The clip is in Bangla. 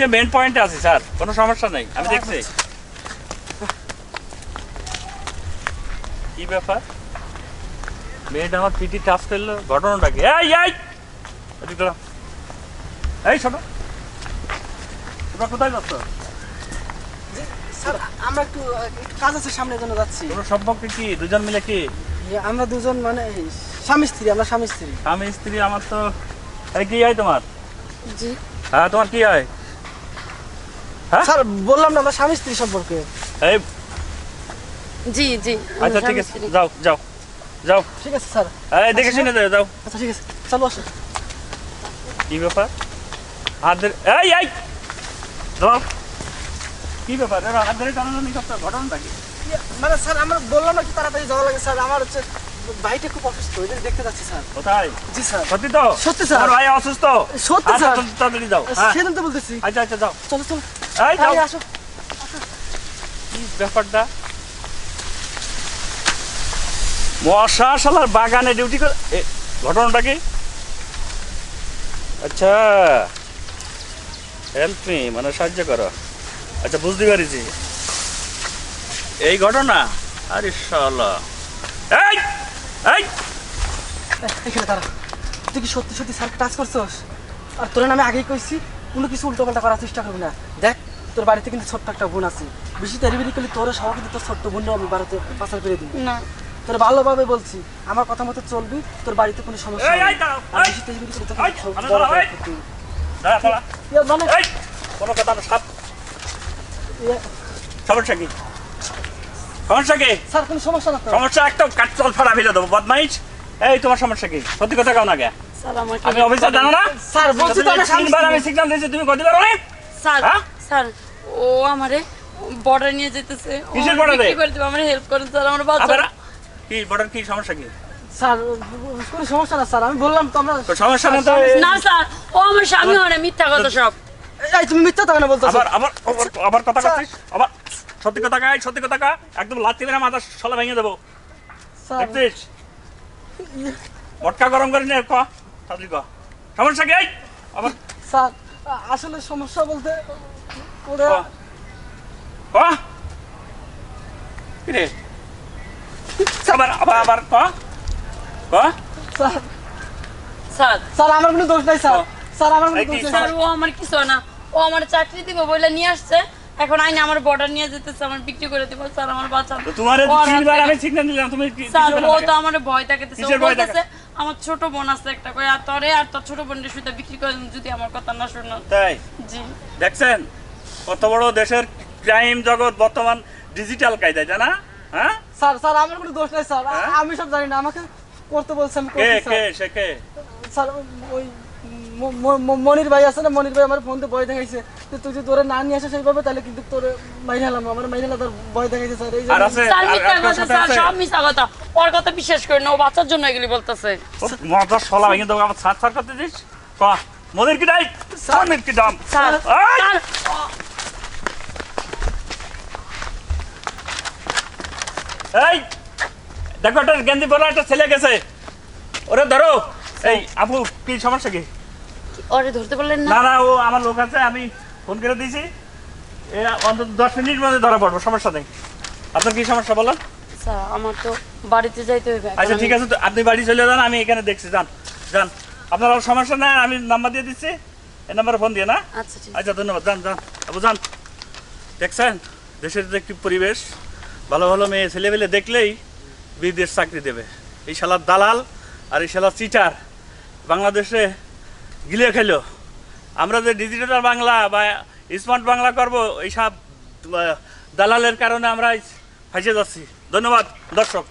যে মেন পয়েন্টে আছি স্যার কোনো সমস্যা নেই আমি দেখছি। কি ব্যাপার? মেয়েটা আমার পিটি টাচ করল ঘটনাটা কি? এই এই! এদিকে দাঁড়া। এই ছোট। তোমরা কোথায় যাচ্ছ? স্যার আমরা একটু কাজ আছে সামনের জন্য যাচ্ছি। তোমরা সম্পর্কে কি? দুজন মিলে কি? আমরা দুজন মানে স্বামী স্ত্রী আমরা স্বামী স্ত্রী। স্বামী স্ত্রী আমার তো কি হয় তোমার? জি। হ্যাঁ তোমার কি হ্যাঁ? স্যার বললাম না আমরা স্বামী স্ত্রী সম্পর্কে। এই জি জি। আচ্ছা ঠিক আছে। যাও যাও। যাও। ঠিক আছে স্যার। এই দেখে শুনে যাও যাও। আচ্ছা ঠিক আছে। চলো আসো। কি ব্যাপার? হাত ধরে এই এই! দাও কি ব্যাপার? এরা ঘটনাটা কি? মানে স্যার আমরা বললাম না কি তাড়াতাড়ি যাওয়া লাগে স্যার। আমার হচ্ছে ভাইটা খুব অসুস্থ ওই দেখতে যাচ্ছি স্যার। কোথায়? জি স্যার। সত্যি তো? সত্যি স্যার। ভাই অসুস্থ? সত্যি আচ্ছা, স্যার। তাড়াতাড়ি যাও। হ্যাঁ। সেদিন তো বলতেছি। আচ্ছা আচ্ছা যাও। চলো চলো। এই যাও। আসো। কি ব্যাপারটা। মশা শালার বাগানে ডিউটি করে ঘটনাটা কি? আচ্ছা। হেল্প মি মানে সাহায্য করো। আচ্ছা বুঝতে পারিছি। এই ঘটনা? আরে শালা। এই এই। এখানে দাঁড়া। তুই কি সত্যি সত্যি স্যারকে টাচ করছস? আর তোর নামে আগেই কইছি কোনো কিছু উল্টোপাল্টা করার চেষ্টা করবি না। দেখ তোর বাড়িতে কিন্তু ছোট্ট একটা বোন আছে। বেশি তেরিবিরি করলে তোর সহ কিন্তু তোর ছোট্ট বোনও আমি বাড়িতে পাচার করে দিই না। তোর ভালোভাবে বলছি আমার কথা মতো চলবি তোর বাড়িতে কোনো সমস্যা নেই। আর বেশি তেরিবিরি করলে তোকে ইয়ে, মানে? কোনো কথা না সাপ। ইয়ে, সমস্যা কি? সমস্যা কি? স্যার কোনো সমস্যা না সমস্যা একটা কাট চল ফাড়া ফেলে দেবো বদমাইশ। এই তোমার সমস্যা কি? সত্যি কথা কাও না গে আমি অফিসার জানো না? স্যার বলছি তো স্বামী তিনবার আমি সিগন্যাল দিয়েছি তুমি কত পারো স্যার হ্যাঁ? স্যার ও আমারে বর্ডার নিয়ে যেতেছে। কিসের border? এ? করে দেবে আমার হেল্প করেন স্যার আমার বাচ্চা আবার কি বর্ডার কি সমস্যা কি? স্যার কোনো সমস্যা না স্যার আমি বললাম তো আমরা সমস্যা না তো না স্যার ও আমার স্বামী হয় মিথ্যা কথা সব। এই তুমি মিথ্যা তো কেন বলতেছো? আবার আবার আবার- কথা আবার সত্যি কথা গাই সত্যি কথা কা একদম লাত্তি মেরে মাথা সলা ভেঙে দেবো। স্যার। দেখছিস? মটকা গরম করে নিয়ে ক। তাড়াতাড়ি ক। সমস্যা কি আবার। স্যার আসলে সমস্যা বলতে ওরা ক। ক। কি রে আবার আবার আবার ক। ক। স্যার। স্যার। স্যার আমার কোনো দোষ নাই স্যার। ও। স্যার আমার কোনো দোষ নাই স্যার? ও আমার কিছু হয় না। ও আমার চাকরি দিব বলে নিয়ে আসছে। এখন আইনে আমার বর্ডার নিয়ে যেতেছে আমার বিক্রি করে দিব স্যার আমার বাচ্চা। তোমার তিনবার আমি সিগন্যাল দিলাম তুমি স্যার ও তো আমার ভয় দেখাতেছে ও বলতেছে আমার ছোট বোন আছে একটা করে আর তরে আর তোর ছোট বোনের সুতা বিক্রি করে যদি আমার কথা না শুনো। তাই? জি। দেখছেন? কত বড় দেশের ক্রাইম জগৎ বর্তমান ডিজিটাল কায়দায় জানা হ্যাঁ? স্যার স্যার আমার কোনো দোষ নাই স্যার। হ্যাঁ? আমি সব জানি না আমাকে করতে বলছে আমি কে কে সে কে? স্যার ওই মনির ভাই আছে না? মনির ভাই আমার ফোন ভয় দেখাইছে। যে তুই যদি তোরে না নিয়ে আসে সেইভাবে তাহলে কিন্তু তোর মাইনে হলাম আমার মাইনে হলাম তোর ভয় দেখাইছে স্যার। এই আছে? সব মিথ্যা কথা। ওর কথা বিশ্বাস করি না ও বাচ্চার জন্য এগুলি বলতেছে। মজার সলা আমার ছাড় ছাড় করতে দিস? ক? মোদের কি ডাই মোদের কি দাম এই! স্যার। এই! দেখো একটা গেন্দি বলা একটা ছেলে গেছে। ওরে ধরো। এই আপু কি সমস্যা কি? ওরে ধরতে পারলেন না? না না ও আমার লোক আছে আমি ফোন করে দিয়েছি। এ অন্তত দশ মিনিট মধ্যে ধরা পড়ব সমস্যা নেই। আপনার কি সমস্যা বলেন? স্যার আমার তো বাড়িতে যাইতে হবে আচ্ছা ঠিক আছে তো আপনি বাড়ি চলে যান আমি এখানে দেখছি যান যান। আপনার আর সমস্যা নাই আমি নাম্বার দিয়ে দিচ্ছি। এই নাম্বারে ফোন দিয়ে না? আচ্ছা আচ্ছা ধন্যবাদ যান যান। আপু যান। দেখছেন দেশের একটি পরিবেশ ভালো ভালো মেয়ে ছেলেবেলে দেখলেই বিদেশ চাকরি দেবে। এই শালার দালাল আর এই শালার চিটার বাংলাদেশে গিলে খেল। আমরা যে ডিজিটাল বাংলা বা স্মার্ট বাংলা করব এইসব দালালের কারণে আমরা ফাঁসে যাচ্ছি। ধন্যবাদ, দর্শক।